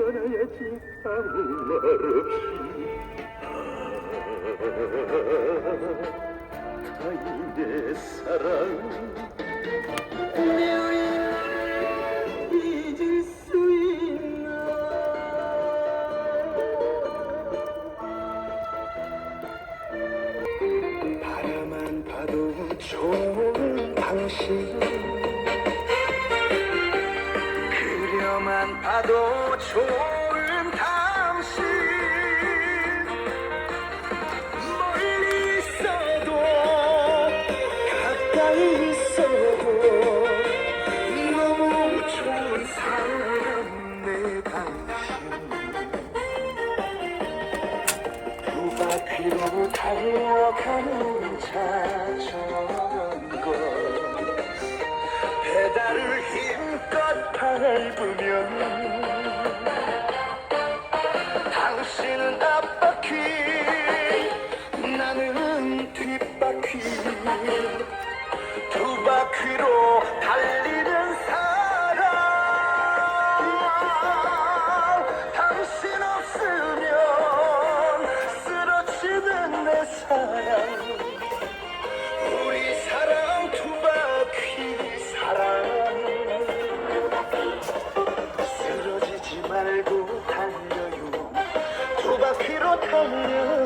떠나야지 아무 말 없이 아, 타인의 사랑 바라만 봐도 좋은 당신 봐도 좋은 당신. 멀리 있어도 가까이 있어도 너무 좋은 사람 내 당신. 두 바퀴로 달려가는 자전 밟으면 당신은 앞바퀴 나는 뒷바퀴. 두 바퀴로 달리는 사람 당신 없으면 쓰러지는 내 사랑 말고 달려요. 두 바퀴로 달려요